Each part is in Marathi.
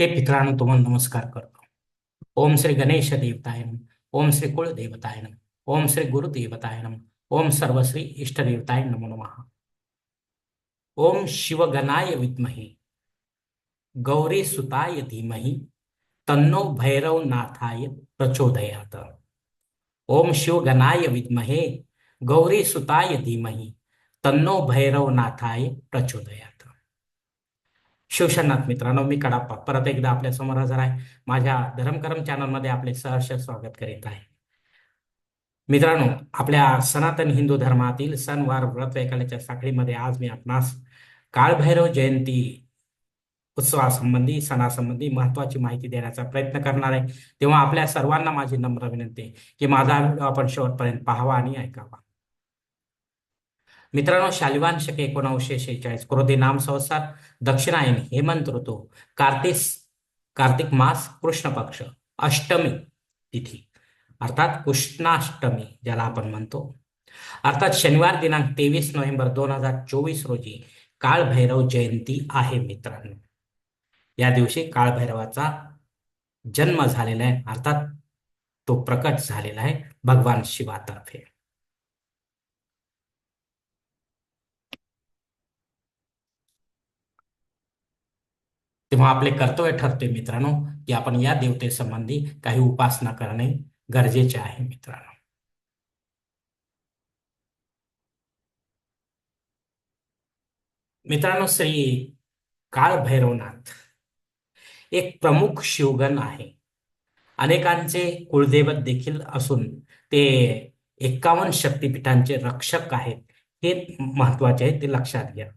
हे पितरांनो तुम नमस्कार करतो। ओम श्री गणेश देवताय नम, ओम श्री कुळ देवताय नम, ओम श्री गुरुदेवताय नम, ओम सर्वश्री इष्टदेवताय नमो नमः। ओम शिवगणाय विद्महे, गौरी सुताय धीमहि, तन्नो भैरव नाथाय प्रचोदयात। ओम शिवगणाय विद्महे, गौरी सुताय धीमहि, तन्नो भैरव नाथाय प्रचोदयात। शिवशनाथ मित्रांनो मी कडाप्पा. परत एकदा आपल्यासमोर हजर आहे. माझ्या धर्मकरम चॅनलमध्ये आपले सहर्ष स्वागत करीत आहे. मित्रांनो आपल्या सनातन हिंदू धर्मातील सणवार व्रत वैकाल्याच्या साखळीमध्ये आज मी आपणास काळभैरव जयंती उत्सवासंबंधी सणासंबंधी महत्वाची माहिती देण्याचा प्रयत्न करणार आहे. तेव्हा आपल्या सर्वांना माझी नम्र विनंती आहे की माझा व्हिडिओ आपण शेवटपर्यंत पाहावा आणि ऐकावा. मित्रांनो शालिवान शके एकोणीसशे शेहेचाळीस. क्रोधी नाम संसार दक्षिणायन हेमंत ऋतू कार्तिक कार्तिक मास कृष्ण पक्ष अष्टमी तिथी. अर्थात कृष्णाष्टमी ज्याला आपण म्हणतो. अर्थात शनिवार दिनांक तेवीस नोव्हेंबर दोन हजार चोवीस रोजी काळभैरव जयंती आहे मित्रांनो. या दिवशी काळभैरवाचा जन्म झालेला आहे. अर्थात तो प्रकट झालेला आहे भगवान शिवातर्फे. तेव्हा आपले कर्तव्य ठरते मित्रांनो की आपण या देवतेसंबंधी काही उपासना करणे गरजेचे आहे मित्रांनो. मित्रांनो श्री काळभैरवनाथ एक प्रमुख शिवगण आहे. अनेकांचे कुळदेवत देखील असून ते एक्कावन्न शक्तिपीठांचे रक्षक आहेत हे महत्त्वाचे आहे ते लक्षात घ्या.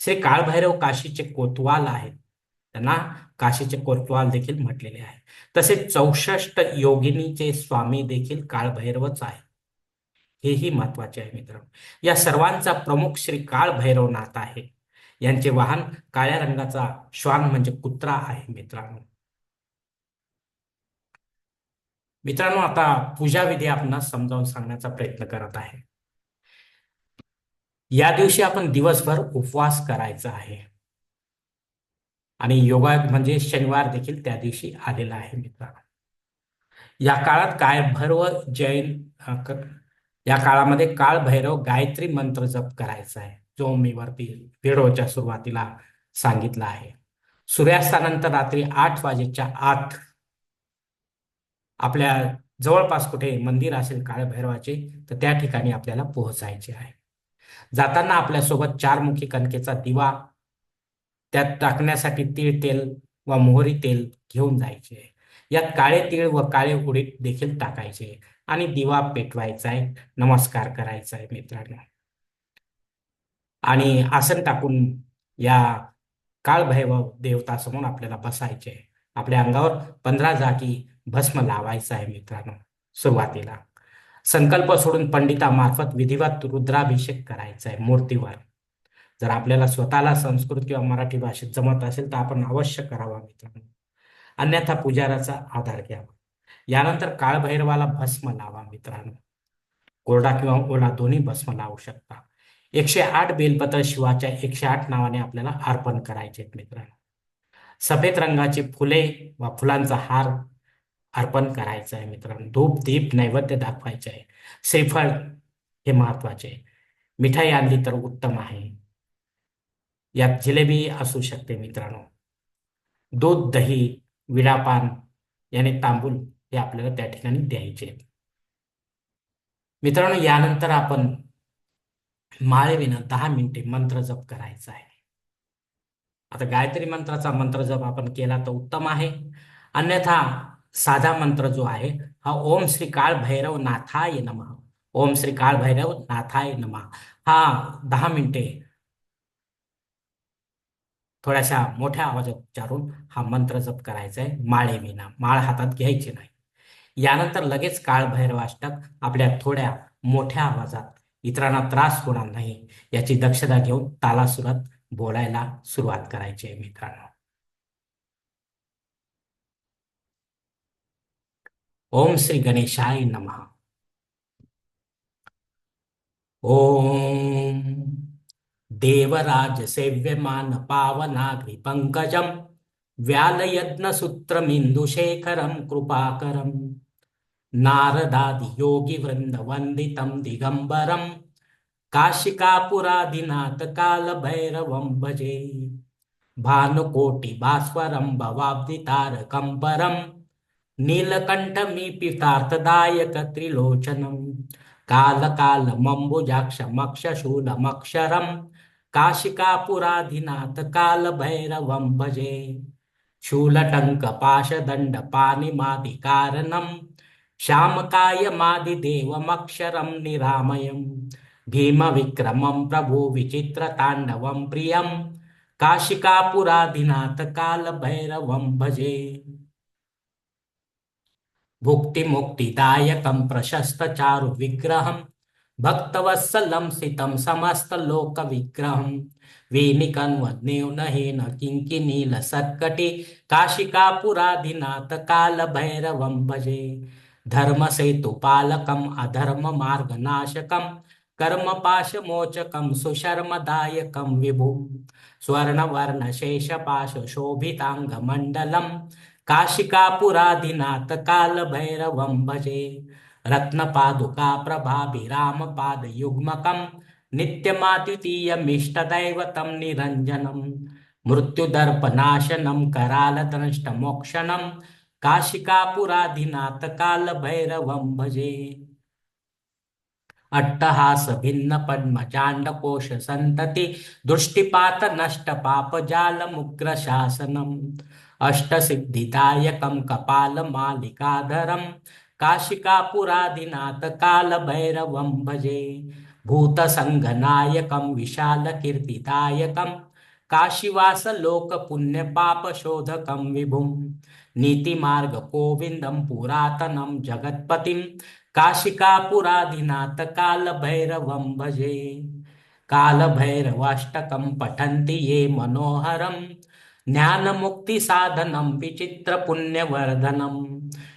श्री काळभैरव काशीचे कोतवाल आहेत. त्यांना काशीचे कोतवाल देखील म्हटलेले आहे. तसेच चौसष्ट योगिनीचे स्वामी देखील काळभैरवच आहे हेही महत्त्वाचे आहे मित्रांनो. या सर्वांचा प्रमुख श्री काळभैरवनाथ आहे. यांचे वाहन काळ्या रंगाचा श्वान म्हणजे कुत्रा आहे मित्रांनो. मित्रांनो आता पूजाविधी आपण समजावून सांगण्याचा प्रयत्न करत आहे. या दिवशी आपण दिवसभर उपवास करायचा आहे. आणि योगा म्हणजे शनिवार देखील त्या दिवशी आलेला आहे मित्रांनो. या काळात काय भैरव जैन या काळामध्ये काळ भैरव गायत्री मंत्र जप करायचा आहे जो मी वरती व्हिडिओच्या सुरुवातीला सांगितला आहे. सूर्यास्तानंतर रात्री आठ वाजेच्या आत आपल्या जवळपास कुठे मंदिर असेल काळभैरवाचे तर त्या ठिकाणी आपल्याला पोहोचायचे आहे. जाताना आपल्यासोबत चारमुखी कणकेचा दिवा त्यात टाकण्यासाठी तीळ तेल व मोहरी तेल घेऊन जायचे. यात काळे तीळ व काळे उडीद देखील टाकायचे आणि दिवा पेटवायचा आहे नमस्कार करायचा आहे मित्रांनो. आणि आसन टाकून या काळभैरव देवतासमोर आपल्याला बसायचे. आपल्या अंगावर पंधरा जागी भस्म लावायचं आहे मित्रांनो सुरुवातीला. संकल्प सोडून पंडितामार्फत विधिवत रुद्राभिषेक करायचा आहे मूर्तीवर. जर आपल्याला स्वतःला संस्कृत किंवा मराठी भाषेत जमत असेल तर आपण अवश्य करावा मित्रांनो. अन्यथा पुजाराचा आधार घ्यावा. यानंतर काळभैरवाला भस्म लावा मित्रांनो. कोरडा किंवा ओला दोन्ही भस्म लावू शकता. एकशे आठ बेलपत्र शिवाच्या एकशे आठ नावाने आपल्याला अर्पण करायचे मित्रांनो. सफेद रंगाची फुले व फुलांचा हार अर्पण करायचा आहे मित्रांनो. धूप दीप नैवेद्य दाखवायचे आहे. श्रीफळ हे महत्त्वाचे मिठाई आणली तर उत्तम आहे. यात जिलेबी असू शकते मित्रांनो. दूध दही विडापान याने तांबूल हे आपल्याला त्या ठिकाणी द्यायचे. मित्रांनो यानंतर आपण माळेविनं दहा मिनिटे मंत्र जप करायचा आहे. आता गायत्री मंत्राचा मंत्र जप आपण केला तर उत्तम आहे. अन्यथा साधा मंत्र जो आहे हा ओम श्री काळ भैरव नाथाय नमः. ओम श्री काळ भैरव नाथाय नमः. हा दहा मिनिटे थोड्याशा मोठ्या आवाजात उच्चारून हा मंत्र जप करायचा आहे माळेविना माळ हातात घ्यायची नाही. यानंतर लगेच काळभैरवाष्टक आपल्या थोड्या मोठ्या आवाजात इतरांना त्रास होणार नाही याची दक्षता घेऊन तालासुरात बोलायला सुरुवात करायची आहे मित्रांनो. ओम श्री गणेशाय नमः. ओम देवराज सेव्यमान पंकजम व्यालयज्ञसूत्रमिन्दुशेखरं कृपाकरं नारदादियोगिवृन्दवन्दितं दिगम्बरं काशिकापुरादिनाथकालभैरवं भजे भानुकोटिभास्वरं भवाब्दितारकं परं नीलकण्ठमीपितार्थदायक त्रिलोचनं कालकालमम्बुजाक्षमक्षशूलमक्षरं काशिकापुराधिनाथ कालभैरवं भजे। शूलटङ्कपाशदण्डपानिमादिकारणं श्यामकायमादिदेवमक्षरं निरामयं भीमविक्रमं प्रभो विचित्रताण्डवं प्रियं काशिकापुराधिनाथ कालभैरवं भजे। भुक्तिमुक्तिदायकं प्रशस्तचारुविग्रहं भक्तवत्सलं सितं समस्तलोकविग्रहं। वेणिकन्वन्योनहेन किङ्किनीलसत्कटे। काशिकापुराधिनाथ कालभैरवं भजे। धर्मसेतुपालकम् अधर्ममार्गनाशकं कर्मपाशमोचकं सुशर्मदायकं विभुं। स्वर्णवर्णशेषपाशशोभिताङ्गमण्डलं काशिकापुराधिनाथ कालभैरवं भजे। रत्नपादुका प्रभाभिरामपादयुग्मकं नित्यमाद्वितीयमिष्टदैवतं निरञ्जनं मृत्युदर्पनाशनं करालदंष्टमोक्षणं काशिकापुराधिनाथकालभैरवं भजे। अट्टहास भिन्न सन्तति दृष्टिपात नष्ट अष्टसिद्धिदायकं कपालमालिकाधरं काशिकापुराधिनाथ कालभैरवं भजे। भूतसङ्घनायकं विशालकीर्तिदायकं काशीवासलोकपुण्यपापशोधकं विभुं। नीतिमार्गगोविन्दं पुरातनं जगत्पतिं। काशिकापुराधिनाथ कालभैरवं भजे। कालभैरवाष्टकं पठन्ति ये मनोहरं। ज्ञानमुक्तिसाधनं विचित्रपुण्यवर्धनम्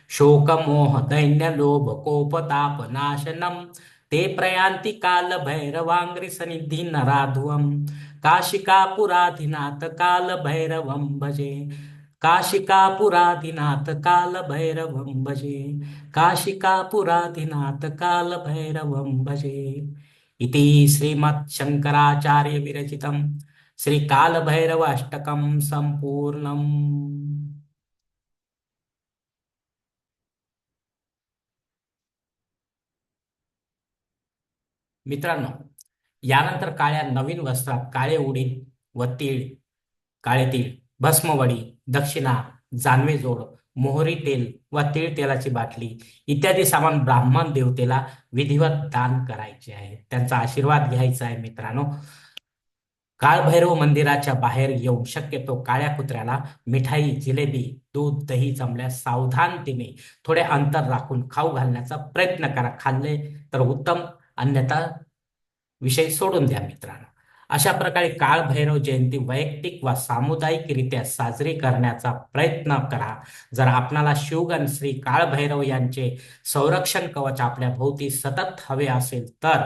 शोकमोहदैन्यलोभकोपतापनाशनं। ते प्रयान्ति कालभैरवाङ्घ्रिसन्निधिनराध्वं काशिकापुराधिनाथ कालभैरवं भजे। काशिकापुराधिनाथ कालभैरवं भजे। काशिकापुराधिनाथ कालभैरवं भजे। इति श्रीमच्छङ्कराचार्यविरचितं श्रीकालभैरव अष्टकं सम्पूर्णम्। मित्रांनो यानंतर काळ्या नवीन वस्त्रात काळे उडीद व तीळ काळे तीळ भस्मवडी दक्षिणा जानवे जोड मोहरी तेल व तीळ तेलाची बाटली इत्यादी सामान ब्राह्मण देवतेला विधिवत दान करायचे आहे. त्यांचा आशीर्वाद घ्यायचा आहे मित्रांनो. काळभैरव मंदिराच्या बाहेर येऊन शक्यतो काळ्या कुत्र्याला मिठाई जिलेबी दूध दही जमल्यास सावधानतेने थोडे अंतर राखून खाऊ घालण्याचा प्रयत्न करा. खाल्ले तर उत्तम अन्यथा विषय सोडून द्या मित्रांनो. अशा प्रकारे काळभैरव जयंती वैयक्तिक वा सामुदायिकरित्या साजरी करण्याचा प्रयत्न करा. जर आपणाला शिवगण श्री काळभैरव यांचे संरक्षण कवच आपल्या भोवती सतत हवे असेल तर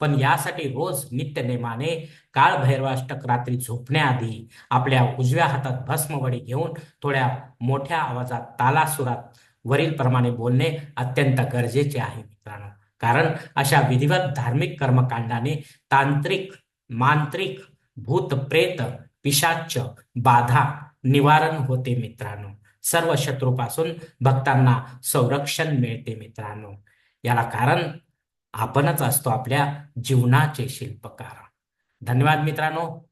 पण यासाठी रोज नित्यनेमाने काळभैरवाष्टक रात्री झोपण्याआधी आपल्या उजव्या हातात भस्मवडी घेऊन थोड्या मोठ्या आवाजात तालासुरात वरील प्रमाणे बोलणे अत्यंत गरजेचे आहे मित्रांनो. कारण अशा विधिवत धार्मिक कर्मकांडाने तांत्रिक मांत्रिक भूत प्रेत पिशाच बाधा निवारण होते मित्रांनो. सर्व शत्रूपासून भक्तांना संरक्षण मिळते मित्रांनो. याला कारण आपणच असतो आपल्या जीवनाचे शिल्पकार. धन्यवाद मित्रांनो.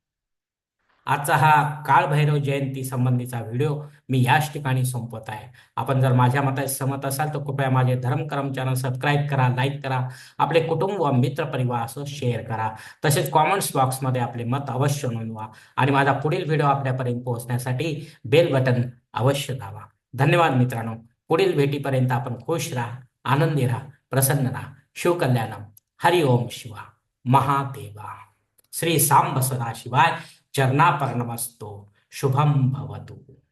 आजचा हा काळभैरव जयंती संबंधीचा व्हिडिओ मी याच ठिकाणी संपवत आहे. आपण जर माझ्या मताशी सहमत असाल तर कृपया माझे धर्मकरम चॅनल सबस्क्राईब करा लाईक करा आपले कुटुंब व मित्र असं शेअर करा. तसेच कॉमेंट्स बॉक्समध्ये आपले मत अवश्य नोंदवा आणि माझा पुढील व्हिडिओ आपल्यापर्यंत पोहोचण्यासाठी बेल बटन अवश्य दावा धन्यवाद मित्रांनो. पुढील भेटीपर्यंत आपण खुश राहा आनंदी राहा प्रसन्न राहा. शिवकल्याणम हरि ओम शिवा. महादेवा. श्री सांब सदाशिवाय चरणापर्णमस्तो शुभम भवतु।